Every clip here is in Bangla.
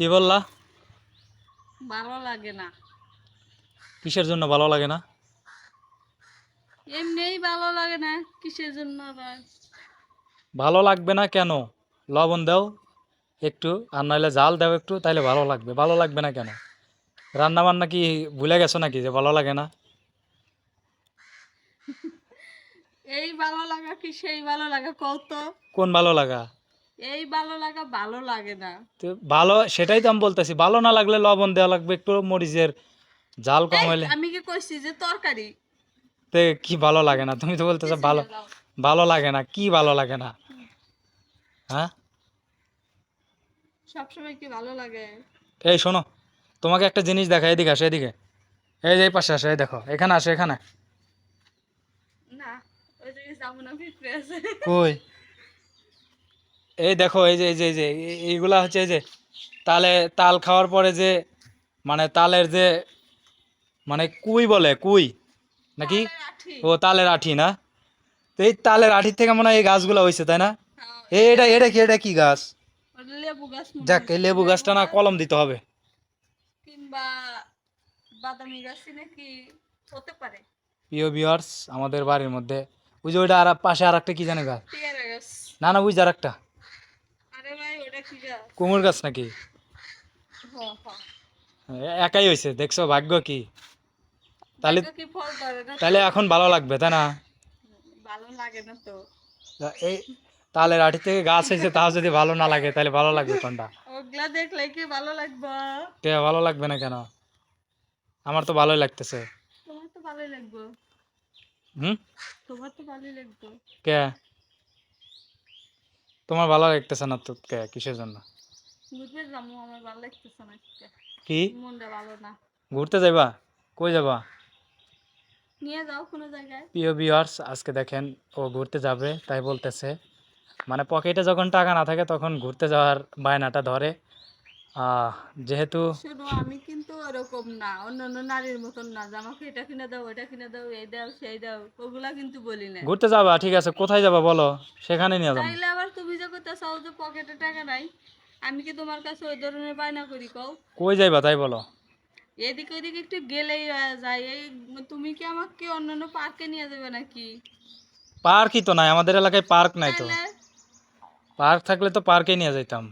কি বললা? ভালো লাগে না। কিসের জন্য ভালো লাগে না? এমনিই ভালো লাগে না কিসের জন্য আবার? ভালো লাগবে না কেন? লবণ দাও একটু আর নাহলে জাল দাও একটু তাইলে ভালো লাগবে। ভালো লাগবে না কেন? রান্না বান্না কি ভুলে গেছো নাকি যে ভালো লাগে না? এই ভালো লাগা কি সেই ভালো লাগা? কত কোন ভালো লাগা? এই ভালো লাগা ভালো লাগে না। তো ভালো সেটাই তো আমি বলতেছি ভালো না লাগলে লবণ দেওয়া লাগবে একটু মরিচের জাল কম হইলে। আমি কি কইছি যে তরকারি? তে কি ভালো লাগে না তুমি তো বলতেছো ভালো ভালো লাগে না। কি ভালো লাগে না? হ্যাঁ? সবসময় কি ভালো লাগে? এই শোনো তোমাকে একটা জিনিস দেখা এদিকে আসো এদিকে। এই যে এই পাশে আসো এই দেখো এখানে আসো এখানে। না ওই জায়গায় যাব না কই? এই দেখো এই যে এই যে এই যে এইগুলা হচ্ছে এই যে তালে তাল খাওয়ার পরে যে মানে তালের যে মানে কুই বলে কুই নাকি? ও তালের আঠি না? তো এই তালের আঠির থেকে মনে হয় এই গাছগুলো হয়েছে তাই না? হ্যাঁ, এটা এটা কি এটা কি গাছ? ওটা লেবু গাছ যাক এই লেবু গাছটা না কলম দিতে হবে। কিংবা বাদামি গাছ নাকি হতে পারে। প্রিয় ভিউয়ার্স আমাদের বাড়ির মধ্যে ওই যে ওইটা আর পাশে আর একটা কি জানে গাছ। না না বুঝ আর একটা আরে ভাই ওটা কি গাছ কুমুর গাছ নাকি? একাই হয়েছে দেখছ ভাগ্য কি? তাহলে তাহলে এখন ভালো লাগবে তাই না? ভালো লাগে না তো। এই তালের থেকে গাছ হয়েছে তাও যদি ভালো না লাগে তাহলে ভালো লাগবে কোনটা? ওগুলা দেখলে কি ভালো লাগবে? কে ভালো লাগবে না কেন? আমার তো ভালোই লাগতেছে। তোমার তো ভালোই লাগবে। হুম? তোমার তো ভালোই লাগবে। কে? তোমার ভালো লাগতেছে না তো কে কিসের জন্য? বুঝবে যাব আমার ভালো লাগতেছে না। কি? মনটা ভালো না। ঘুরতে যাইবা? কই যাবা? নিয়ে যাও কোনো জায়গায়। প্রিয় ভিউয়ার্স আজকে দেখেন ও ঘুরতে যাবে তাই বলতেছে। মানে পকেটে যখন টাকা না থাকে তখন ঘুরতে যাওয়ার বায়নাটা ধরে। যেহেতু আমি কিন্তু ওরকম না অন্য অন্য নারীর মতন না যে আমাকে এটা কিনে দাও ওটা কিনে দাও এই দাও সেই দাও ওগুলা কিন্তু বলি না ঘুরতে যাবা ঠিক আছে কোথায় যাবা বলো সেখানে নিয়ে যাব। তাইলে আবার তুমি যে করতে চাও যে পকেটে টাকা নাই আমি কি তোমার কাছে ওই ধরনের বায়না করি কও? কই যাইবা তাই বলো। এদিক ওইদিক একটু গেলেই যায়। এই তুমি কি আমাকে অন্যান্য পার্কে নিয়ে যাবে নাকি? পার্কই তো নাই আমাদের এলাকায় পার্ক নাই তো। পার্ক থাকলে তো পার্কে নিয়ে যাইতাম।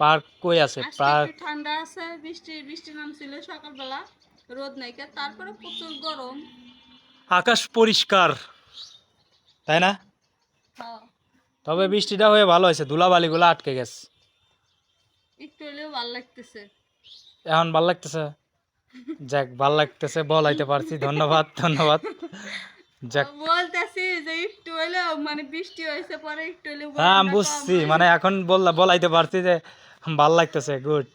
পার্ক কই আছে? পার্ক ঠান্ডা আছে বৃষ্টি বৃষ্টি নামছিল সকালবেলা রোদ নাই কে? তারপরে প্রচুর গরম। আকাশ পরিষ্কার তাই না? হ্যাঁ। তবে বৃষ্টিটা হয়ে ভালো হয়েছে ধুলাবালিগুলো আটকে গেছে। একটু হলেও ভালো লাগতেছে। এখন ভালো লাগতেছে? যাক ভালো লাগতেছে বলাইতে পারছি ধন্যবাদ ধন্যবাদ। যাক। বলতেছি যে একটু হলেও মানে বৃষ্টি হয়েছে পরে একটু হলেও হ্যাঁ বুঝছি মানে এখন বললা বলাইতে পারছি যে ভালো লাগতেছে গুড